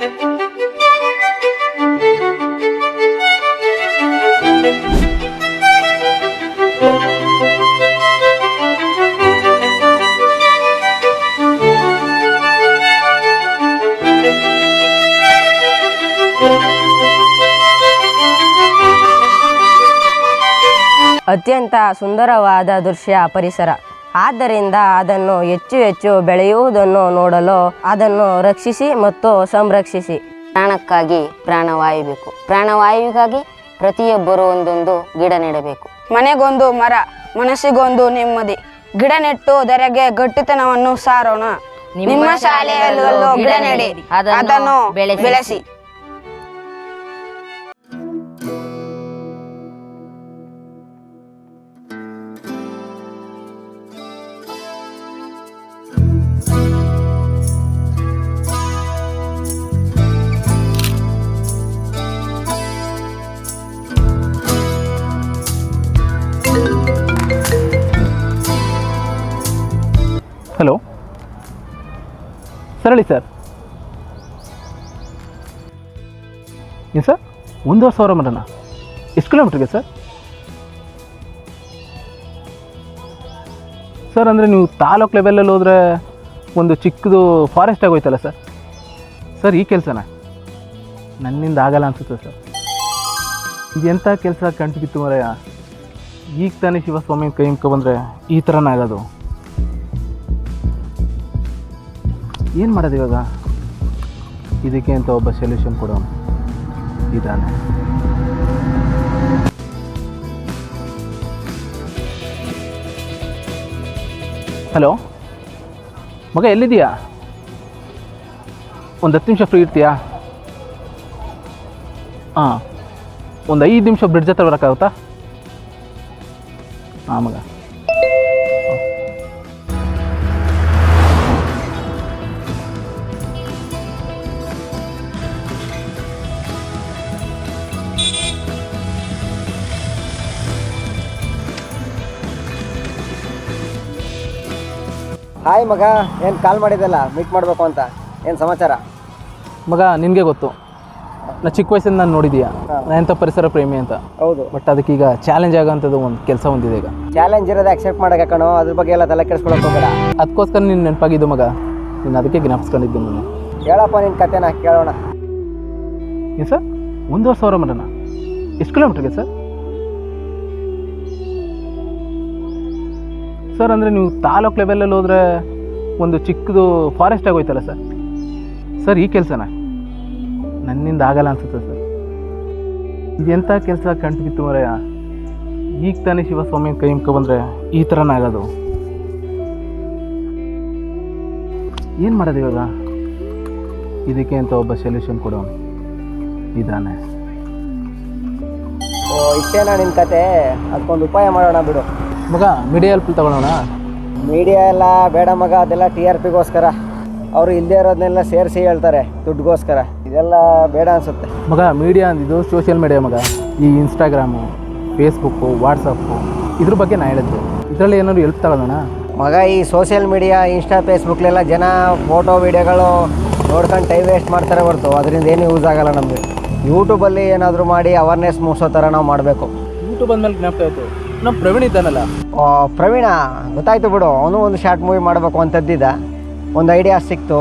ಅತ್ಯಂತ ಸುಂದರವಾದ ದೃಶ್ಯ ಪರಿಸರ. ಆದ್ದರಿಂದ ಅದನ್ನು ಹೆಚ್ಚು ಹೆಚ್ಚು ಬೆಳೆಯುವುದನ್ನು ನೋಡಲು ಅದನ್ನು ರಕ್ಷಿಸಿ ಮತ್ತು ಸಂರಕ್ಷಿಸಿ. ಪ್ರಾಣಕ್ಕಾಗಿ ಪ್ರಾಣವಾಯಬೇಕು ಪ್ರಾಣವಾಯುವಿಗಾಗಿ ಪ್ರತಿಯೊಬ್ಬರು ಒಂದೊಂದು ಗಿಡ ನೆಡಬೇಕು. ಮನೆಗೊಂದು ಮರ ಮನಸ್ಸಿಗೊಂದು ನೆಮ್ಮದಿ. ಗಿಡ ನೆಟ್ಟು ಧರೆಗೆ ಗಟ್ಟಿತನವನ್ನು ಸಾರೋಣ. ನಿಮ್ಮ ಶಾಲೆಯಲ್ಲೂ ಗಿಡ ನೆಡಿ. ಅದನ್ನು ಬೆಳೆಸಿ. ಸರ್. ಏನು ಸರ್? ಒಂದೂವರೆ ಸಾವಿರ ಮಟನ ಎಷ್ಟು ಕಿಲೋಮೀಟ್ರಿಗೆ ಸರ್? ಸರ್, ಅಂದರೆ ನೀವು ತಾಲೂಕು ಲೆವೆಲಲ್ಲಿ ಹೋದರೆ ಒಂದು ಚಿಕ್ಕದು ಫಾರೆಸ್ಟ್ ಆಗೋಯ್ತಲ್ಲ ಸರ್? ಸರ್, ಈ ಕೆಲಸನ? ನನ್ನಿಂದ ಆಗಲ್ಲ ಅನಿಸುತ್ತೆ ಸರ್. ಇದೆಂಥ ಕೆಲಸ ಕಂಡು ಬಿತ್ತು ಮರೆಯ? ಈಗ ತಾನೇ ಶಿವಸ್ವಾಮಿ ಕೈ ಬಂದರೆ ಈ ಥರನೇ ಏನು ಮಾಡೋದು ಇವಾಗ? ಇದಕ್ಕೆ ಅಂತ ಒಬ್ಬ ಸೊಲ್ಯೂಷನ್ ಕೊಡೋನು ಇದ್ದಾನೆ ಹಲೋ ಮಗ ಎಲ್ಲಿದ್ದೀಯಾ? ಒಂದು ಹತ್ತು ನಿಮಿಷ ಫ್ರೀ ಇರ್ತೀಯಾ? ಹಾಂ. ಒಂದು ಐದು ನಿಮಿಷ ಬ್ರಿಡ್ಜ್ ಹತ್ರ ಬರೋಕ್ಕಾಗುತ್ತಾ? ಹಾಂ, ಮಗ. ಹಾಯ್ ಮಗ ಏನು ಕಾಲ್ ಮಾಡಿದ್ದಲ್ಲ? ಮೀಟ್ ಮಾಡಬೇಕು ಅಂತ. ಏನು ಸಮಾಚಾರ? ಮಗ ನಿನಗೆ ಗೊತ್ತು. ನಾ ಚಿಕ್ಕ ವಯಸ್ಸಿಂದ ನಾನು ನೋಡಿದೀಯ. ನಾ ಎಂಥ ಪರಿಸರ ಪ್ರೇಮಿ ಅಂತ. ಹೌದು. ಬಟ್ ಅದಕ್ಕೀಗ ಚಾಲೆಂಜ್ ಆಗೋಂಥದ್ದು ಒಂದು ಕೆಲಸ ಒಂದಿದೆ ಈಗ. ಚಾಲೆಂಜ್ ಇರೋದು ಅಕ್ಸೆಪ್ಟ್ ಮಾಡಕ್ಕೆ ಕಣೋ ಅದ್ರ ಬಗ್ಗೆ ಎಲ್ಲ ತಲೆ ಕೆಡಿಸ್ಕೊಳಕ್ ಹೋಗಬೇಡ. ಅದಕ್ಕೋಸ್ಕರ ನೀನು ನೆನಪಾಗಿದ್ದು ಮಗ. ನೀನು ಅದಕ್ಕೆ ಜ್ಞಾಪಿಸ್ಕೊಂಡಿದ್ದು ನಾನು. ಹೇಳಪ್ಪ ನಿನ್ನ ಕತೆನ ಕೇಳೋಣ. ಏನು ಸರ್? ಒಂದೂವರೆ ಸಾವಿರ ಮಟನ ಎಷ್ಟು ಕಿಲೋಮೀಟ್ರಿಗೆ ಸರ್? ಸರ್, ಅಂದರೆ ನೀವು ತಾಲೂಕು ಲೆವೆಲಲ್ಲಿ ಹೋದರೆ ಒಂದು ಚಿಕ್ಕದು ಫಾರೆಸ್ಟ್ ಆಗೋಯ್ತಲ್ಲ ಸರ್? ಸರ್, ಈ ಕೆಲಸನ? ನನ್ನಿಂದ ಆಗಲ್ಲ ಅನಿಸುತ್ತೆ ಸರ್. ಇದೆಂಥ ಕೆಲಸ ಕಂಡು ಮರೆಯ? ಈಗ ತಾನೇ ಶಿವಸ್ವಾಮಿ ಕೈ ಬಂದರೆ ಈ ಥರನೇ ಆಗೋದು. ಏನು ಮಾಡೋದು ಇವಾಗ? ಇದಕ್ಕೆ ಅಂತ ಒಬ್ಬ ಸೊಲ್ಯೂಷನ್ ಕೊಡು. ಇದಾನೆ. ಓ ಇಷ್ಟೇನಾ ನಿನ್ನ ಕತೆ. ಅದಕ್ಕೊಂದು ಉಪಾಯ ಮಾಡೋಣ ಬಿಡು. ಮಗ ಮೀಡಿಯಾ ಹೆಲ್ಪ್ ತಗೊಳೋಣ ಮೀಡಿಯಾ ಎಲ್ಲ ಬೇಡ ಮಗ ಅದೆಲ್ಲ ಟಿ ಆರ್ ಪಿಗೋಸ್ಕರ ಅವರು ಇಲ್ಲದೆ ಇರೋದನ್ನೆಲ್ಲ ಸೇರಿಸಿ ಹೇಳ್ತಾರೆ ದುಡ್ಡುಗೋಸ್ಕರ. ಇದೆಲ್ಲ ಬೇಡ ಅನಿಸುತ್ತೆ. ಮಗ ಮೀಡಿಯಾ ಅಂದಿದ್ದು ಸೋಷಿಯಲ್ ಮೀಡಿಯಾ ಮಗ. ಈ ಇನ್ಸ್ಟಾಗ್ರಾಮು ಫೇಸ್ಬುಕ್ಕು ವಾಟ್ಸಪ್ಪು ಇದ್ರ ಬಗ್ಗೆ ನಾ ಹೇಳಿದ್ದು. ಇದರಲ್ಲಿ ಏನಾದ್ರು ಹೆಲ್ಪ್ ತಗೊಳ್ಳೋಣ? ಮಗ ಈ ಸೋಷಿಯಲ್ ಮೀಡಿಯಾ ಇನ್ಸ್ಟಾ ಫೇಸ್ಬುಕ್ಲೆಲ್ಲ ಜನ ಫೋಟೋ ವೀಡಿಯೋಗಳು ನೋಡ್ಕೊಂಡು ಟೈಮ್ ವೇಸ್ಟ್ ಮಾಡ್ತಾರೆ ಹೊರತು. ಅದರಿಂದ ಏನು ಯೂಸ್ ಆಗಲ್ಲ ನಮಗೆ. ಯೂಟ್ಯೂಬಲ್ಲಿ ಏನಾದರೂ ಮಾಡಿ ಅವೇರ್ನೆಸ್ ಮೂಡಿಸೋ ಥರ ನಾವು ಮಾಡಬೇಕು. ಯೂಟ್ಯೂಬ್ ಅಂದಮೇಲೆ ಜ್ಞಾಪಕ ಆಯಿತು. ನಮ್ಮ ಪ್ರವೀಣ್ ಇದ್ದಾನಲ್ಲ. ಪ್ರವೀಣ ಗೊತ್ತಾಯ್ತು ಬಿಡು. ಅವನು ಒಂದು ಶಾರ್ಟ್ ಮೂವಿ ಮಾಡಬೇಕು ಅಂತದ್ದಿದ್ದ ಒಂದು ಐಡಿಯಾ ಸಿಕ್ತು.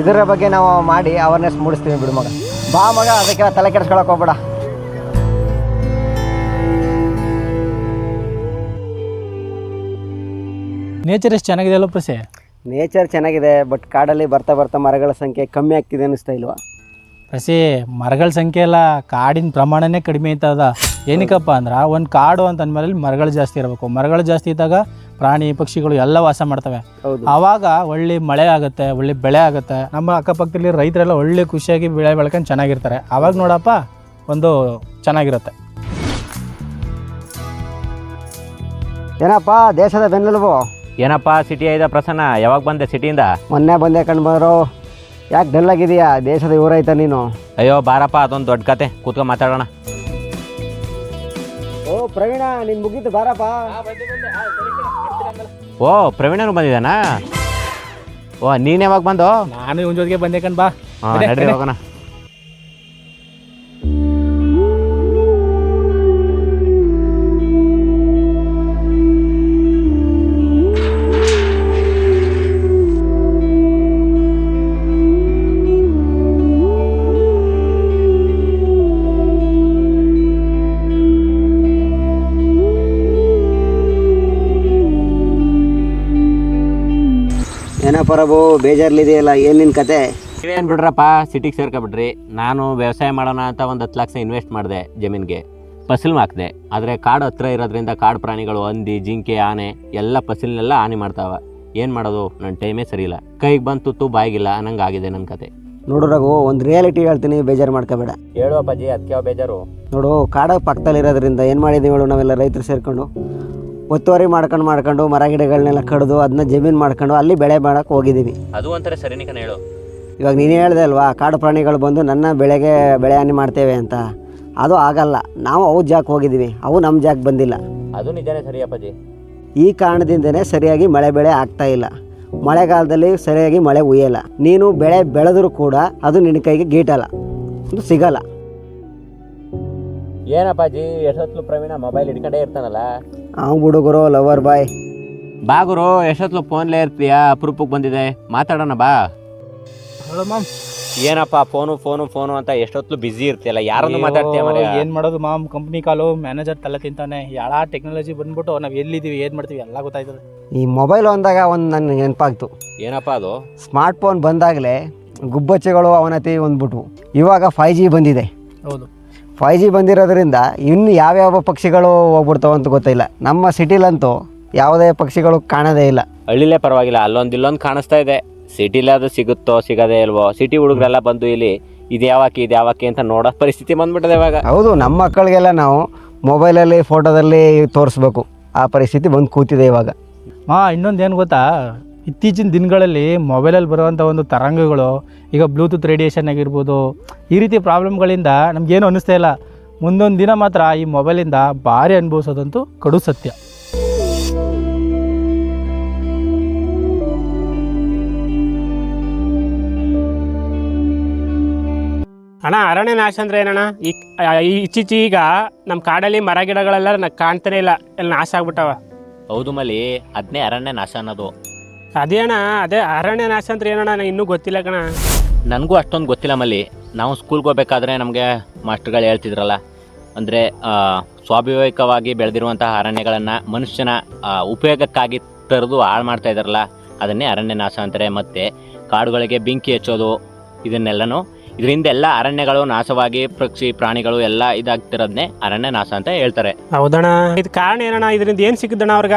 ಇದರ ಬಗ್ಗೆ ನಾವು ಮಾಡಿ ಅವೇರ್ನೆಸ್ ಮೂಡಿಸ್ತೀವಿ ಬಿಡು ಮಗ. ಬಾ ಮಗ ಅದಕ್ಕೆಲ್ಲ ತಲೆ ಕೆಡಿಸ್ಕೊಳಕ್ ಹೋಗ್ಬೇಡ. ನೇಚರ್ ಎಷ್ಟು ಚೆನ್ನಾಗಿದೆ ಅಲ್ಲ ಪ್ರಸೆ? ನೇಚರ್ ಚೆನ್ನಾಗಿದೆ ಬಟ್ ಕಾಡಲ್ಲಿ ಬರ್ತಾ ಬರ್ತಾ ಮರಗಳ ಸಂಖ್ಯೆ ಕಮ್ಮಿ ಆಗ್ತಿದೆ ಅನ್ನಿಸ್ತಾ ಇಲ್ವಾ? ಪ್ರಸೆ ಮರಗಳ ಸಂಖ್ಯೆ ಎಲ್ಲ ಕಾಡಿನ ಪ್ರಮಾಣನೇ ಕಡಿಮೆ ಇರ್ತದ ಏನಕ್ಕಪ್ಪ ಅಂದ್ರೆ ಒಂದು ಕಾಡು ಅಂತ ಅಂದಮೇಲೆ ಮರಗಳು ಜಾಸ್ತಿ ಇರಬೇಕು. ಮರಗಳು ಜಾಸ್ತಿ ಇದ್ದಾಗ ಪ್ರಾಣಿ ಪಕ್ಷಿಗಳು ಎಲ್ಲ ವಾಸ ಮಾಡ್ತವೆ. ಅವಾಗ ಆವಾಗ ಒಳ್ಳೆ ಮಳೆ ಆಗುತ್ತೆ ಒಳ್ಳೆ ಬೆಳೆ ಆಗುತ್ತೆ. ನಮ್ಮ ಅಕ್ಕಪಕ್ಕದಲ್ಲಿ ರೈತರೆಲ್ಲ ಒಳ್ಳೆ ಖುಷಿಯಾಗಿ ಬೆಳೆ ಬೆಳ್ಕೊಂಡು ಚೆನ್ನಾಗಿರ್ತಾರೆ. ಆವಾಗ ನೋಡಪ್ಪ ಒಂದು ಚೆನ್ನಾಗಿರುತ್ತೆ. ಏನಪ್ಪ ದೇಶದ ಬೆನ್ನೆಲುಬು? ಏನಪ್ಪ ಸಿಟಿ ಐದ ಪ್ರಸನ್ನ ಯಾವಾಗ ಬಂದೆ ಸಿಟಿಯಿಂದ ಮೊನ್ನೆ ಬಂದೆ ಕಂಡು ಬಂದರು. ಯಾಕೆ ಡಲ್ ಆಗಿದೆಯಾ ದೇಶದ ಇವರೈತ ನೀನು? ಅಯ್ಯೋ ಬಾರಪ್ಪ ಅದೊಂದು ದೊಡ್ಡ ಕತೆ. ಕೂತ್ಕೊಂಡು ಮಾತಾಡೋಣ. ಪ್ರವೀಣ ನಿನ್ ಮುಗೀತು ಬಾರಪ್ಪ. ಓ ಪ್ರವೀಣನು ಬಂದಿದ್ದಾನಾ? ಓ ನೀನ್ ಯಾವಾಗ ಬಂದು? ನಾನು ಇವನ್ ಜೊತೆಗೆ ಬಂದೆ ಕಣ್ ಬಾ. ಹಾಂ ನಡ್ರಿ ಹೋಗೋಣ. ರಘು ಬೇಜಾರ್ಲಿದೆಯಲ್ಲ ಏನಿನ ಕತೆ? ನೀವೇನು ಬಿಡ್ರಪ್ಪ ಸಿಟಿಗೆ ಸೇರ್ಕೊಬಿಡ್ರಿ ನಾನು ವ್ಯವಸಾಯ ಮಾಡೋಣ ಅಂತ ಒಂದು ಹತ್ತು ಲಕ್ಷ ಇನ್ವೆಸ್ಟ್ ಮಾಡಿದೆ ಜಮೀನಿಗೆ. ಫಸಲು ಹಾಕಿದೆ. ಆದರೆ ಕಾಡು ಹತ್ರ ಇರೋದ್ರಿಂದ ಕಾಡು ಪ್ರಾಣಿಗಳು ಹಂದಿ ಜಿಂಕೆ ಆನೆ ಎಲ್ಲ ಫಸಲ್ನೆಲ್ಲ ಹಾನಿ ಮಾಡ್ತಾವೆ. ಏನು ಮಾಡೋದು? ನನ್ನ ಟೈಮೇ ಸರಿ ಇಲ್ಲ ಕೈಗೆ ಬಂತು ತುತ್ತು ಬಾಯಿಗಿಲ್ಲ ನಂಗೆ ಆಗಿದೆ ನನ್ನ ಕತೆ. ನೋಡು ರಘು ಒಂದು ರಿಯಾಲಿಟಿ ಹೇಳ್ತೀನಿ ಬೇಜಾರು ಮಾಡ್ಕೋಬೇಡ. ಹೇಳುವ ಬಜ್ಜಿ ಅದಕ್ಕೆ ಬೇಜಾರು? ನೋಡು ಕಾಡ ಪಕ್ಕದಲ್ಲಿರೋದ್ರಿಂದ ಏನು ಮಾಡಿದ್ದೀವಿ ಹೇಳು ನಾವೆಲ್ಲ ರೈತರು ಸೇರ್ಕೊಂಡು? ಒತ್ತುವರಿ ಮಾಡ್ಕೊಂಡು ಮಾಡ್ಕೊಂಡು ಮರ ಗಿಡಗಳನ್ನೆಲ್ಲ ಕಡಿದು ಅದನ್ನ ಜಮೀನು ಮಾಡ್ಕೊಂಡು ಅಲ್ಲಿ ಬೆಳೆ ಮಾಡೋಕೆ ಹೋಗಿದ್ದೀವಿ ಅದು ಒಂಥರ ಸರಿನೇ ಕಣ ಹೇಳು. ಇವಾಗ ನೀನು ಹೇಳ್ದೆ ಅಲ್ವಾ ಕಾಡು ಪ್ರಾಣಿಗಳು ಬಂದು ನನ್ನ ಬೆಳೆಗೆ ಬೆಳೆ ಹಾನಿ ಮಾಡ್ತೇವೆ ಅಂತ. ಅದು ಆಗಲ್ಲ ನಾವು ಅವು ಜಾಗಕ್ಕೆ ಹೋಗಿದ್ದೀವಿ ಅವು ನಮ್ಮ ಜಾಗಕ್ಕೆ ಬಂದಿಲ್ಲ. ಅದು ನಿಜನೇ ಸರಿ ಅಪ್ಪಾಜಿ. ಈ ಕಾರಣದಿಂದನೇ ಸರಿಯಾಗಿ ಮಳೆ ಬೆಳೆ ಆಗ್ತಾ ಇಲ್ಲ. ಮಳೆಗಾಲದಲ್ಲಿ ಸರಿಯಾಗಿ ಮಳೆ ಉಯ್ಯಲ್ಲ. ನೀನು ಬೆಳೆ ಬೆಳೆದರೂ ಕೂಡ ಅದು ನಿನ್ನ ಕೈಗೆ ಗೀಟಲ್ಲ ಅದು ಸಿಗಲ್ಲ. ಏನಪ್ಪಾಜಿ ಯಶತ್ಲು ಪ್ರವೀಣ ಮೊಬೈಲ್ ಹಿಡ್ಕಡೆ ಇರ್ತಾನಲ್ಲ? ಅವ್ನು ಹುಡುಗರು ಲವರ್ ಬಾಯ್ ಬಾಗುರು ಯಶತ್ಲು ಫೋನ್ಲೇ ಇರ್ತೀಯಾ? ಅಪರೂಪಕ್ಕೆ ಬಂದಿದೆ. ಮಾತಾಡೋಣ ಬಾ. Hello mom. ಏನಪ್ಪ ಫೋನು ಫೋನು ಫೋನು ಅಂತ ಎಷ್ಟೊತ್ತು ಬಿಸಿ ಇರ್ತೀಯಲ್ಲ ಯಾರನ್ನು ಮಾತಾಡ್ತೀಯ ಮರೆ ಏನು ಮಾಡೋದು ಮಾಮ್? ಕಂಪ್ನಿ ಕಾಲು ಮ್ಯಾನೇಜರ್ ತಲೆ ತಿಂತಾನೆ. ಯಾಳ ಟೆಕ್ನಾಲಜಿ ಬಂದ್ಬಿಟ್ಟು ನಾವು ಎಲ್ಲಿದ್ದೀವಿ ಏನು ಮಾಡ್ತೀವಿ ಎಲ್ಲ ಗೊತ್ತಾಯ್ತದೆ. ಈ ಮೊಬೈಲ್ ಅಂದಾಗ ಒಂದು ನನ್ನ ನೆನಪಾಗ್ತು. ಏನಪ್ಪ ಅದು? ಸ್ಮಾರ್ಟ್ ಫೋನ್ ಬಂದಾಗಲೇ ಗುಬ್ಬಚ್ಚೆಗಳು ಅವನತಿ ಬಂದ್ಬಿಟ್ವು ಇವಾಗ ಫೈ ಜಿ ಬಂದಿದೆ. ಹೌದು. ಫೈ ಜಿ ಬಂದಿರೋದ್ರಿಂದ ಇನ್ನು ಯಾವ್ಯಾವ ಪಕ್ಷಿಗಳು ಹೋಗ್ಬಿಡ್ತಾವ ಅಂತ ಗೊತ್ತಿಲ್ಲ. ನಮ್ಮ ಸಿಟಿಲಂತೂ ಯಾವುದೇ ಪಕ್ಷಿಗಳು ಕಾಣೋದೇ ಇಲ್ಲ. ಹಳ್ಳಿಲೇ ಪರವಾಗಿಲ್ಲ ಅಲ್ಲೊಂದು ಇಲ್ಲೊಂದು ಕಾಣಿಸ್ತಾ ಇದೆ. ಸಿಟಿಲಿ ಅದು ಸಿಗುತ್ತೋ ಸಿಗೋದೇ ಇಲ್ವೋ ಸಿಟಿ ಹುಡುಗರೆಲ್ಲ ಬಂದು ಇಲ್ಲಿ ಇದು ಯಾವಾಕಿ ಇದು ಯಾವಾಕಿ ಅಂತ ನೋಡೋ ಪರಿಸ್ಥಿತಿ ಬಂದ್ಬಿಟ್ಟಿದೆ ಇವಾಗ. ಹೌದು ನಮ್ಮ ಮಕ್ಕಳಿಗೆಲ್ಲ ನಾವು ಮೊಬೈಲಲ್ಲಿ ಫೋಟೋದಲ್ಲಿ ತೋರಿಸ್ಬೇಕು. ಆ ಪರಿಸ್ಥಿತಿ ಬಂದು ಕೂತಿದೆ ಇವಾಗ. ಹಾಂ ಇನ್ನೊಂದು ಏನು ಗೊತ್ತಾ? ಇತ್ತೀಚಿನ ದಿನಗಳಲ್ಲಿ ಮೊಬೈಲಲ್ಲಿ ಬರುವಂಥ ಒಂದು ತರಂಗಗಳು ಈಗ ಬ್ಲೂಟೂತ್ ರೇಡಿಯೇಷನ್ ಆಗಿರ್ಬೋದು ಈ ರೀತಿ ಪ್ರಾಬ್ಲಮ್ಗಳಿಂದ ನಮಗೇನು ಅನ್ನಿಸ್ತಾ ಇಲ್ಲ. ಮುಂದೊಂದು ದಿನ ಮಾತ್ರ ಈ ಮೊಬೈಲಿಂದ ಭಾರಿ ಅನುಭವಿಸೋದಂತೂ ಕಡು ಸತ್ಯ. ಅಣ್ಣ ಅರಣ್ಯ ನಾಶ ಅಂದರೆ ಏನಣ್ಣ? ಈ ಇತ್ತೀಚೀಗ ನಮ್ಮ ಕಾಡಲ್ಲಿ ಮರ ಗಿಡಗಳೆಲ್ಲ ನ- ಕಾಣ್ತಾನೆ ಇಲ್ಲ. ಎಲ್ಲ ನಾಶ ಆಗ್ಬಿಟ್ಟವ. ಹೌದು ಮಲಿ ಅದನ್ನೇ ಅರಣ್ಯ ನಾಶ ಅನ್ನೋದು. ಅದೇ ಅಣ್ಣ ಅದೇ ಅರಣ್ಯ ನಾಶ ಅಂದ್ರೆ ಏನಣ್ಣ? ನಂಗೆ ಇನ್ನೂ ಗೊತ್ತಿಲ್ಲ ಕಣ. ನನಗೂ ಅಷ್ಟೊಂದು ಗೊತ್ತಿಲ್ಲ ಮಲ್ಲಿ. ನಾವು ಸ್ಕೂಲ್ಗೆ ಹೋಗ್ಬೇಕಾದ್ರೆ ನಮಗೆ ಮಾಸ್ಟರ್ಗಳು ಹೇಳ್ತಿದ್ರಲ್ಲ. ಅಂದರೆ ಸ್ವಾಭಾವಿಕವಾಗಿ ಬೆಳೆದಿರುವಂತಹ ಅರಣ್ಯಗಳನ್ನು ಮನುಷ್ಯನ ಉಪಯೋಗಕ್ಕಾಗಿ ತರದು ಹಾಳು ಮಾಡ್ತಾ ಇದ್ದಾರಲ್ಲ ಅದನ್ನೇ ಅರಣ್ಯ ನಾಶ ಅಂತಾರೆ. ಮತ್ತು ಕಾಡುಗಳಿಗೆ ಬೆಂಕಿ ಹಚ್ಚೋದು ಇದನ್ನೆಲ್ಲನೂ ಇದರಿಂದ ಎಲ್ಲ ಅರಣ್ಯಗಳು ನಾಶವಾಗಿ ಪಕ್ಷಿ ಪ್ರಾಣಿಗಳು ಎಲ್ಲ ಇದಾಗ್ತಿರೋದನ್ನೇ ಅರಣ್ಯ ನಾಶ ಅಂತ ಹೇಳ್ತಾರೆ. ಹೌದಣ್ಣ. ಇದು ಕಾರಣ ಏನಣ್ಣ? ಇದರಿಂದ ಏನು ಸಿಕ್ಕದಣ್ಣ ಅವ್ರಿಗ?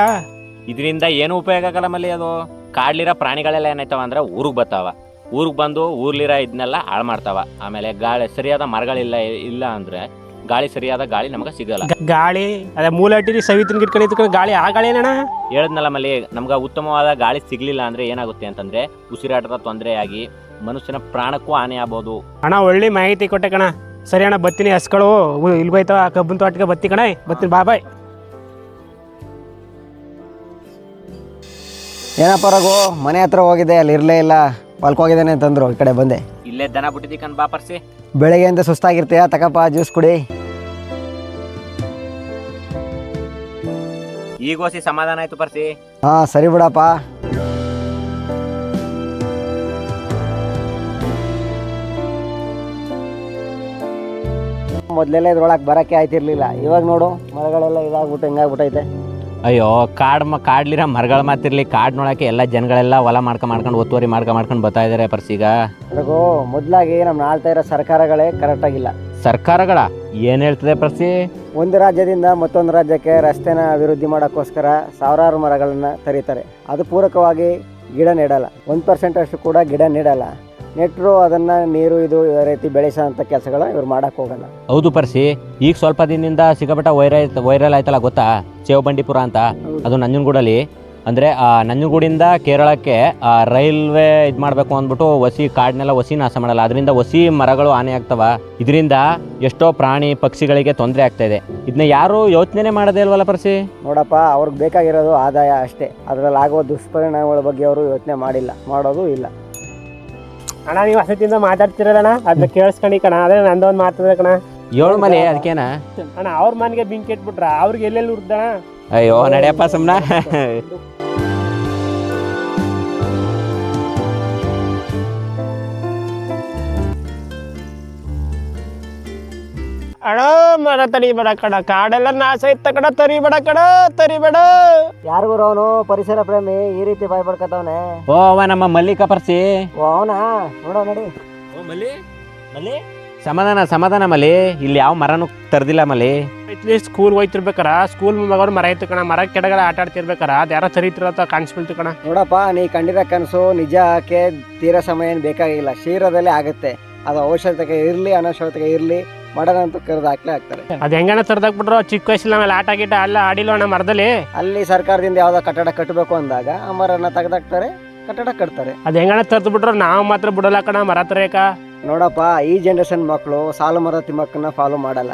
ಇದರಿಂದ ಏನು ಉಪಯೋಗ ಆಗಲ್ಲ ಮಲ್ಲಿ ಅದು. ಕಾಡ್ಲಿರೋ ಪ್ರಾಣಿಗಳೆಲ್ಲ ಏನಾಯ್ತವ ಅಂದ್ರೆ ಊರಿಗೆ ಬರ್ತಾವ. ಊರಿಗೆ ಬಂದು ಊರ್ಲಿರೋ ಇದನ್ನೆಲ್ಲ ಹಾಳು ಮಾಡ್ತಾವ. ಆಮೇಲೆ ಗಾಳಿ ಸರಿಯಾದ ಮರಗಳಿಲ್ಲ ಇಲ್ಲ ಅಂದ್ರೆ ಗಾಳಿ ಸರಿಯಾದ ಗಾಳಿ ನಮಗೆ ಸಿಗಲ್ಲ. ಗಾಳಿ ಅದೇ ಮೂಲಟ್ಟಿ ಸವಿತಿನ ಗಿಟ್ಕೊಂಡು ಇದ್ಕೊಂಡು ಗಾಳಿ ಆ ಗಾಳಿ ಏನಣ್ಣ? ಹೇಳದ್ನಲ್ಲ ಮಲ್ಲಿ ನಮ್ಗೆ ಉತ್ತಮವಾದ ಗಾಳಿ ಸಿಗಲಿಲ್ಲ ಅಂದ್ರೆ ಏನಾಗುತ್ತೆ ಅಂತಂದ್ರೆ ಉಸಿರಾಟದ ತೊಂದರೆಯಾಗಿ ಮನುಷ್ಯನ ಪ್ರಾಣಕ್ಕೂ ಹಾನಿ ಆಗ್ಬೋದು. ಅಣ್ಣ ಒಳ್ಳೆ ಮಾಹಿತಿ ಕೊಟ್ಟೆ ಕಣ. ಸರಿ ಅಣ್ಣ ಬತ್ತಿನಿ ಹಸ್ಗಳು ಇಲ್ಗೋಯ್ತವ ಕಬ್ಬನ್ ತೋಟಕ್ಕೆ ಬತ್ತಿ ಕಣ. ಬತ್ತೀನಿ ಬಾ ಏನಪ್ಪ ರಘು ಮನೆ ಹತ್ರ ಹೋಗಿದೆ ಅಲ್ಲಿ ಇರಲೇ ಇಲ್ಲ. ಹೋಗಿದ್ದೇನೆ ಅಂತಂದ್ರು ಈ ಕಡೆ ಬಂದೆ. ಇಲ್ಲೇ ದನ ಬಿಟ್ಟಿದ್ದಿ ಕಣ್ ಬಾ ಪರ್ಸಿ ಬೆಳಗ್ಗೆಯಿಂದ ಸುಸ್ತಾಗಿರ್ತೀಯ? ತಕಪ್ಪ ಜ್ಯೂಸ್ ಕುಡಿ. ಈಗ ಹೋಸಿ ಸಮಾಧಾನ ಆಯ್ತು ಪರ್ಸಿ. ಹಾ ಸರಿ ಬಿಡಪ್ಪ. ಮೊದಲೆಲ್ಲ ಇದ್ರೊಳಗೆ ಬರೋಕ್ಕೆ ಆಯ್ತಿರ್ಲಿಲ್ಲ. ಇವಾಗ ನೋಡು ಮರಗಳೆಲ್ಲ ಇದಾಗ್ಬಿಟ್ಟು ಹಿಂಗಾಗ್ಬಿಟ್ಟೈತೆ ಅಯ್ಯೋ ಕಾಡ್ ಮ ಕಾಡ್ಲಿರ ಮರಗಳು ಮಾತಿರ್ಲಿ ಕಾಡ್ ನೋಡಕ್ಕೆ ಎಲ್ಲ ಜನಗಳೆಲ್ಲ ಹೊಲ ಮಾಡ್ಕೊ ಮಾಡ್ಕೊಂಡು ಒತ್ತುವರಿ ಮಾಡ್ಕೊ ಮಾಡ್ಕೊಂಡು ಬರ್ತಾ ಇದಾರೆ ಪರ್ಸೀಗ ಅದಕ್ಕೂ ಮೊದಲಾಗಿ ನಮ್ಮ ಆಳ್ತಾ ಇರೋ ಸರ್ಕಾರಗಳೇ ಕರೆಕ್ಟಾಗಿಲ್ಲ ಸರ್ಕಾರಗಳ? ಏನ್ ಹೇಳ್ತದೆ ಪರ್ಸಿ? ಒಂದು ರಾಜ್ಯದಿಂದ ಮತ್ತೊಂದು ರಾಜ್ಯಕ್ಕೆ ರಸ್ತೆನ ಅಭಿವೃದ್ಧಿ ಮಾಡೋಕ್ಕೋಸ್ಕರ ಸಾವಿರಾರು ಮರಗಳನ್ನ ತರೀತಾರೆ. ಅದು ಪೂರಕವಾಗಿ ಗಿಡ ನೆಡಲ್ಲ. ಒಂದು ಪರ್ಸೆಂಟ್ ಅಷ್ಟು ಕೂಡ ಗಿಡ ನೆಡಲ್ಲ. ನೆಟ್ಟರು ಅದನ್ನು ನೀರು ಇದು ರೀತಿ ಬೆಳೆಸೋ ಅಂಥ ಕೆಲಸಗಳ ಇವ್ರು ಮಾಡೋಕ್ಕೆ ಹೋಗಲ್ಲ. ಹೌದು ಪರ್ಸಿ ಈಗ ಸ್ವಲ್ಪ ದಿನದಿಂದ ಸಿಕ್ಕಾಪಟ್ಟ ವೈರಲ್ ವೈರಲ್ ಆಯ್ತಲ್ಲ ಗೊತ್ತಾ? ಸೇವಬಂಡೀಪುರ ಅಂತ. ಅದು ನಂಜನಗೂಡಲ್ಲಿ. ಅಂದರೆ ನಂಜನಗೂಡಿಂದ ಕೇರಳಕ್ಕೆ ಆ, ರೈಲ್ವೆ ಇದು ಮಾಡಬೇಕು ಅಂದ್ಬಿಟ್ಟು ಹೊಸಿ ಕಾಡನ್ನೆಲ್ಲ ಹೊಸಿ ನಾಶ ಮಾಡಲ್ಲ. ಅದರಿಂದ ಹೊಸಿ ಮರಗಳು ಹಾನಿ ಆಗ್ತವ. ಇದರಿಂದ ಎಷ್ಟೋ ಪ್ರಾಣಿ ಪಕ್ಷಿಗಳಿಗೆ ತೊಂದರೆ ಆಗ್ತಾ ಇದೆ. ಇದನ್ನ ಯಾರು ಯೋಚನೆ ಮಾಡದೇ ಇಲ್ವಲ್ಲ ಪರ್ಸಿ? ನೋಡಪ್ಪ ಅವ್ರಿಗೆ ಬೇಕಾಗಿರೋದು ಆದಾಯ ಅಷ್ಟೇ. ಅದರಲ್ಲಿ ಆಗುವ ದುಷ್ಪರಿಣಾಮಗಳ ಬಗ್ಗೆ ಅವರು ಯೋಚನೆ ಮಾಡಿಲ್ಲ. ಮಾಡೋದು ಇಲ್ಲ. ಅಣ್ಣ ನೀವು ವಸತಿಯಿಂದ ಮಾತಾಡ್ತಿರೋದಣ್ಣ ಅದನ್ನ ಕೇಳಿಸ್ಕೊಂಡಿ ಕಣ. ಅದೇ ನಂದೊಂದು ಮಾತಾಡ ಕಣ. ಏಳು ಮನೆ ಅದಕ್ಕೇನ ಅಣ್ಣ ಅವ್ರ ಮನೆಗೆ ಬೆಂಕಿ ಇಟ್ಬಿಟ್ರ? ಅವ್ರಿಗೆ ಎಲ್ಲೆಲ್ಲಿ ಉರ್ದಣ ಅಯ್ಯೋ ನಡೆಯಪ್ಪ ಸುಮ್ಮನ ಅಣ್ಣ ಮರ ತರಿಬೇಡ ಕಣ. ಕಾಡೆಲ್ಲ ನಾಶ ಇತ್ತ ಕಣ. ತರಿಬೇಡ ಕಣ ತರಿಬೇಡ. ಯಾರಿಗೂ ಅವನು ಪರಿಸರ ಪ್ರೇಮಿ ಈ ರೀತಿ ಭಯ ಪಡ್ಕತವನೆ ಓ ಅವ ನಮ್ಮ ಮಲ್ಲಿಕ ಪರ್ಸಿ. ಓ ಅವನಾ? ನೋಡೋ ನಡಿ. ಓ ಮಲ್ಲಿ? ಮಲ್ಲಿ? ಸಮಾಧಾನ ಸಮಾಧಾನ ಮಲ್ಲಿ. ಇಲ್ಲಿ ಯಾವ ಮರನು ತರ್ದಿಲ್ಲ ಮಲ್ಲಿ. At least school ಹೋಯ್ತಿರ್ಬೇಕಾರ. ಸ್ಕೂಲ್ ಮಗಳು ಮರ ಇತ್ತು ಕಣ. ಮರ ಕೆಡಗಳ ಆಟ ಆಡ್ತಿರ್ಬೇಕಾರ. ಅದು ಯಾರೋ ತರಿತಿರತ್ತ ಕಾಣಿಸ್ಬಿಡ್ತು ಕಣ. ನೋಡಪ್ಪ ನೀ ಕಂಡಿರೋ ಕನಸು ನಿಜ ಆಕೆ ತೀರಾ ಸಮಯ ಏನು ಬೇಕಾಗಿಲ್ಲ. ಶೀರದಲ್ಲೇ ಆಗುತ್ತೆ. ಅದು ಅವಶ್ಯಕತೆ ಇರಲಿ ಅನವಶ್ಯಕತೆ ಇರಲಿ. ಮಾಡೋದಂತೂ ಕರೆದು ಹಾಕ್ಲೇ ಹಾಕ್ತಾರೆ. ಅದು ಹೆಂಗನ ತರ್ದಾಕ್ಬಿಟ್ರು? ಚಿಕ್ಕ ವಯಸ್ಸಿನ ಮೇಲೆ ಆಟ ಗೀಟ ಅಲ್ಲ ಆಡಿಲ್ಲ ಅಣ್ಣ ಮರದಲ್ಲಿ? ಅಲ್ಲಿ ಸರ್ಕಾರದಿಂದ ಯಾವುದೋ ಕಟ್ಟಡ ಕಟ್ಟಬೇಕು ಅಂದಾಗ ಆ ಮರನ ತೆಗೆದಾಕ್ತಾರೆ ಕಟ್ಟಡ ಕಟ್ತಾರೆ. ಅದು ಹೆಂಗನ ತರ್ದು ಬಿಟ್ರು ನಾವು ಮಾತ್ರ ಬಿಡಲ್ಲ ಕಣ ಮರ ತರೇಕ ನೋಡಪ್ಪ ಈ ಜನ್ರೇಷನ್ ಮಕ್ಕಳು ಸಾಲು ಮರ ತಿಮ್ಮಕ್ಕನ್ನ ಫಾಲೋ ಮಾಡಲ್ಲ.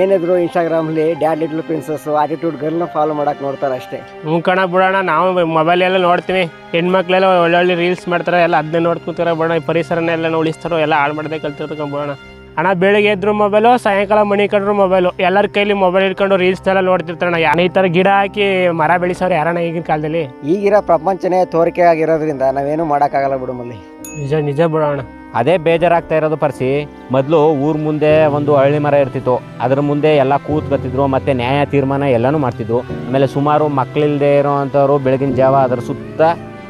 ಏನಿದ್ರು ಇನ್ಸ್ಟಾಗ್ರಾಮ್ಲಿ ಡ್ಯಾಡ್ ಲಿಟ್ಲ್ ಪ್ರಿನ್ಸಸ್ ಆಟಿಟ್ಯೂಡ್ ಗರ್ಲ್ನ ಫಾಲೋ ಮಾಡಕ್ ನೋಡ್ತಾರೆ ಅಷ್ಟೇ. ಹ್ಞೂ ಕಣ ಬಿಡೋಣ. ನಾವು ಮೊಬೈಲ್ ಎಲ್ಲ ನೋಡ್ತೀವಿ. ಹೆಣ್ಮಕ್ಳೆಲ್ಲ ಒಳ್ಳೊಳ್ಳೆ ರೀಲ್ಸ್ ಮಾಡ್ತಾರೆ ಎಲ್ಲ ಅದನ್ನೇ ನೋಡ್ಕೊತಾರೆ ಬಿಡೋಣ ಈ ಪರಿಸರನ ಎಲ್ಲ ಉಳಿಸ್ತಾರೋ ಎಲ್ಲ ಹಾಳು ಮಾಡದೆ ಕಲ್ತಿರ್ತಕ್ಕ ಬಿಡೋಣ. ಅಣ್ಣ ಬೆಳಿಗ್ಗೆ ಎದ್ರು ಮೊಬೈಲು ಸಾಯಂಕಾಲ ಮಣಿ ಕಂಡ್ರು ಮೊಬೈಲು ಎಲ್ಲರ ಕೈಲಿ ಮೊಬೈಲ್ ಇಟ್ಕೊಂಡು ರೀಲ್ಸ್ ಎಲ್ಲ ನೋಡ್ತಿರ್ತಾರಣ್ಣ. ಯಾನ ಈ ಥರ ಗಿಡ ಹಾಕಿ ಮರ ಬೆಳೆಸೋರು ಯಾರಣ್ಣ ಈಗಿನ ಕಾಲದಲ್ಲಿ? ಈಗಿರೋ ಪ್ರಪಂಚನೇ ತೋರಿಕೆ ಆಗಿರೋದ್ರಿಂದ ನಾವೇನು ಮಾಡೋಕ್ಕಾಗಲ್ಲ ಬಿಡು ಮಲ್ಲಿ. ನಿಜ ನಿಜ ಬಿಡೋಣ ಅದೇ ಬೇಜಾರಾಗ್ತಾ ಇರೋದು ಪರಿಸಿ. ಮೊದಲು ಊರ ಮುಂದೆ ಒಂದು ಹಳ್ಳಿ ಮರ ಇರ್ತಿತ್ತು. ಅದ್ರ ಮುಂದೆ ಎಲ್ಲ ಕೂತ್ಕೊತಿದ್ರು ಮತ್ತೆ ನ್ಯಾಯ ತೀರ್ಮಾನ ಎಲ್ಲನೂ ಮಾಡ್ತಿದ್ರು. ಆಮೇಲೆ ಸುಮಾರು ಮಕ್ಕಳಿಲ್ಲದೆ ಇರೋವಂಥವ್ರು ಬೆಳಗಿನ ಜಾವ ಅದ್ರ ಸುತ್ತ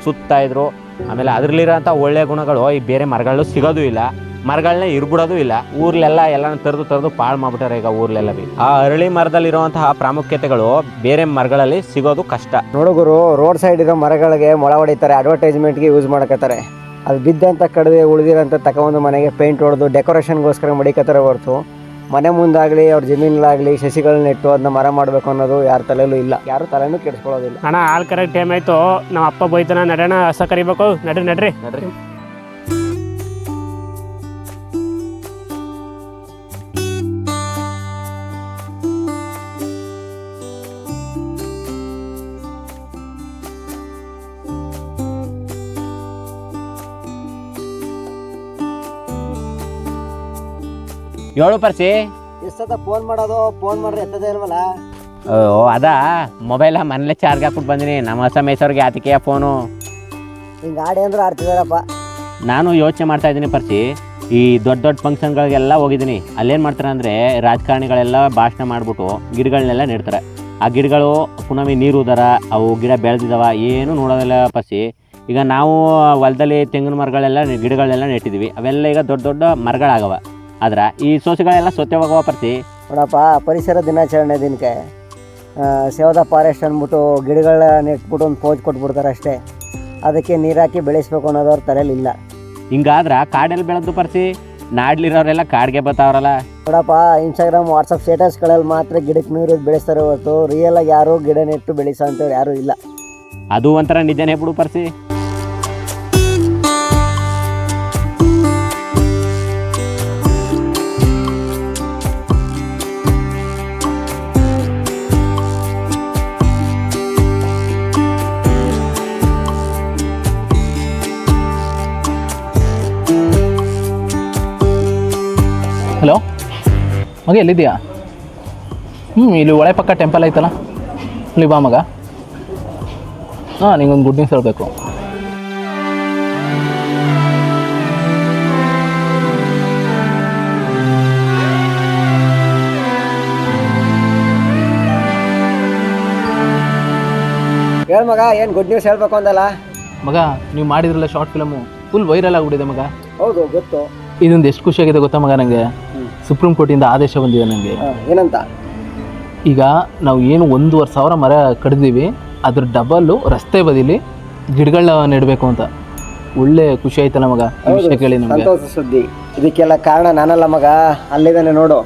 ಸುತ್ತಾ ಇದ್ರು. ಆಮೇಲೆ ಅದ್ರಲ್ಲಿರೋಂಥ ಒಳ್ಳೆಯ ಗುಣಗಳು ಈ ಬೇರೆ ಮರಗಳು ಸಿಗೋದು ಇಲ್ಲ. ಮರಗಳನ್ನ ಇರ್ಬಿಡೋದು ಇಲ್ಲ. ಊರ್ಲೆಲ್ಲ ಎಲ್ಲಾನು ತರದು ತರದು ಪಾಳು ಮಾಡ್ಬಿಟ್ಟಾರೆ ಈಗ ಊರ್ಲೆಲ್ಲ ಬಿ. ಆ ಅರಳಿ ಮರದಲ್ಲಿರುವಂತಹ ಪ್ರಾಮುಖ್ಯತೆಗಳು ಬೇರೆ ಮರಗಳಲ್ಲಿ ಸಿಗೋದು ಕಷ್ಟ. ನೋಡುಗರು ರೋಡ್ ಸೈಡ್ ಇರೋ ಮರಗಳಿಗೆ ಮೊಳ ಹೊಡಿತಾರೆ ಅಡ್ವರ್ಟೈಸ್ಮೆಂಟ್ಗೆ ಯೂಸ್ ಮಾಡ್ಕೋತಾರೆ. ಅದು ಬಿದ್ದಂತ ಉಳಿದಿರೋ ಉಳಿದಿರೋಂಥ ತಗೊಂಡು ಮನೆಗೆ ಪೇಂಟ್ ಹೊಡೆದು ಡೆಕೋರೇಷನ್ಗೋಸ್ಕರ ಮಡಿಕತ್ತಾರೆ ಹೊರತು. ಮನೆ ಮುಂದಾಗಲಿ ಅವ್ರ ಜಮೀನಲ್ಲಾಗಲಿ ಸಸಿಗಳನ್ನ ನೆಟ್ಟು ಅದನ್ನ ಮರ ಮಾಡಬೇಕು ಅನ್ನೋದು ಯಾರ ತಲೆಯಲ್ಲೂ ಇಲ್ಲ. ಯಾರು ತಲೆನೂ ಕೆಡಿಸ್ಕೊಳ್ಳೋದಿಲ್ಲ. ಅಣ್ಣ ಆಲ್ ಕರೆಕ್ಟ್ ಟೈಮ್ ಆಯ್ತು. ನಮ್ಮ ಅಪ್ಪ ಬೈತಾನ ನಡೋಣ ಹಸ ಕರಿಬೇಕು. ನಡ್ರಿ ನಡ್ರಿ. ನಡ್ರಿ. ಏಳು ಪರ್ಸಿ? ಎಷ್ಟದ ಫೋನ್ ಮಾಡೋದು? ಫೋನ್ ಮಾಡ್ರೆ ಎತ್ತದೇ ಇಲ್ವಲ್ಲ? ಓ ಅದಾ. ಮೊಬೈಲ ಮನೇಲೆ ಚಾರ್ಜ್ ಹಾಕ್ಬಿಟ್ಟು ಬಂದಿನಿ. ನಮ್ಮ ಹೊಸ ಮೈಸೂರಿಗೆ ಆತಿಕೆಯ ಫೋನು ಹಿಂಗೆ ಆಡಿ ಅಂದ್ರೆ ಆಡ್ತಿದಾರಪ್ಪ ನಾನು ಯೋಚನೆ ಮಾಡ್ತಾ ಇದ್ದೀನಿ ಪರ್ಸಿ. ಈ ದೊಡ್ಡ ದೊಡ್ಡ ಫಂಕ್ಷನ್ಗಳಿಗೆಲ್ಲ ಹೋಗಿದ್ದೀನಿ. ಅಲ್ಲೇನು ಮಾಡ್ತಾರೆ ಅಂದರೆ ರಾಜಕಾರಣಿಗಳೆಲ್ಲ ಭಾಷಣ ಮಾಡಿಬಿಟ್ಟು ಗಿಡಗಳನ್ನೆಲ್ಲ ನೆಡ್ತಾರೆ. ಆ ಗಿಡಗಳು ಪುನಮಿ ನೀರು ಉದಾರ ಅವು ಗಿಡ ಬೆಳೆದಿದ್ದಾವ ಏನು ನೋಡೋದಿಲ್ಲ ಪರ್ಸಿ. ಈಗ ನಾವು ಹೊಲದಲ್ಲಿ ತೆಂಗಿನ ಮರಗಳೆಲ್ಲ ಗಿಡಗಳನ್ನೆಲ್ಲ ನೆಟ್ಟಿದ್ದೀವಿ ಅವೆಲ್ಲ ಈಗ ದೊಡ್ಡ ದೊಡ್ಡ ಮರಗಳಾಗವ. ಆದ್ರೆ ಈ ಸೋಸುಗಳೆಲ್ಲ ಸೊತ್ತೆ ಹೋಗುವ ಪ್ರತಿ ನೋಡಪ್ಪ ಪರಿಸರ ದಿನಾಚರಣೆ ದಿನಕ್ಕೆ ಸೇವದ ಫಾರೆಸ್ಟ್ ಅಂದ್ಬಿಟ್ಟು ಗಿಡಗಳ ನೆಟ್ಬಿಟ್ಟು ಒಂದು ಪೋಜ್ ಕೊಟ್ಬಿಡ್ತಾರೆ ಅಷ್ಟೇ. ಅದಕ್ಕೆ ನೀರಾಕಿ ಬೆಳೆಸ್ಬೇಕು ಅನ್ನೋದವ್ರ ತಲೆಯಲ್ಲಿ ಇಲ್ಲ. ಹಿಂಗಾದ್ರೆ ಕಾಡಲ್ಲಿ ಬೆಳೆದು ಪರಿಸಿ ನಾಡ್ಲಿರೋರೆಲ್ಲ ಕಾಡಿಗೆ ಬರ್ತಾವ್ರಲ್ಲ ನೋಡಪ್ಪ ಇನ್ಸ್ಟಾಗ್ರಾಮ್ ವಾಟ್ಸಪ್ ಸ್ಟೇಟಸ್ಗಳಲ್ಲಿ ಮಾತ್ರ ಗಿಡಕ್ಕೆ ನೀರು ಬೆಳೆಸ್ತಾರೆ ಹೊರತು ರಿಯಲ್ ಆಗಿ ಯಾರು ಗಿಡ ನೆಟ್ಟು ಬೆಳೆಸೋ ಅಂತವ್ರು ಯಾರೂ ಇಲ್ಲ. ಅದು ಒಂಥರ ನಿಜನೇ ಬಿಡು ಪರ್ಸಿ. ಹಲೋ? ಮಗ ಎಲ್ಲಿದ್ದೀಯಾ? ಹ್ಞೂ ಇಲ್ಲಿ ಒಳೆ ಪಕ್ಕ ಟೆಂಪಲ್ ಐತಲ್ಲ. ಅಲ್ಲಿ ಬಾ ಮಗ. ಹಾಂ ನಿಂಗೊಂದು ಗುಡ್ ನ್ಯೂಸ್ ಹೇಳಬೇಕು. ಹೇಳ ಮಗ ಏನು ಗುಡ್ ನ್ಯೂಸ್ ಹೇಳ್ಬೇಕು ಅಂದಲ್ಲ? ಮಗ ನೀವು ಮಾಡಿದ್ರಲ್ಲ ಶಾರ್ಟ್ ಫಿಲಮು ಫುಲ್ ವೈರಲ್ ಆಗಿಬಿಟ್ಟಿದೆ ಮಗ. ಹೌದು ಗೊತ್ತು. ಇದೊಂದು ಎಷ್ಟು ಖುಷಿಯಾಗಿದೆ ಗೊತ್ತಾ ಮಗ ನನಗೆ ಸುಪ್ರೀಂ ಕೋರ್ಟಿಂದ ಆದೇಶ ಬಂದಿದೆ ನನಗೆ. ಏನಂತ? ಈಗ ನಾವು ಏನು ಒಂದೂವರೆ ಸಾವಿರ ಮರ ಕಡಿದೀವಿ ಅದ್ರ ಡಬಲ್ಲು ರಸ್ತೆ ಬದಿಲಿ ಗಿಡಗಳನ್ನ ನೆಡಬೇಕು ಅಂತ. ಒಳ್ಳೆ ಖುಷಿ ಆಯ್ತಲ್ಲ ಮಗ ಈ ವಿಷಯ ಕೇಳಿ ನಮಗೆ. ಸುದ್ದಿ. ಇದಕ್ಕೆಲ್ಲ ಕಾರಣ ನಾನಲ್ಲ ಮಗ ಅಲ್ಲಿದ್ದಾನೆ ನೋಡು.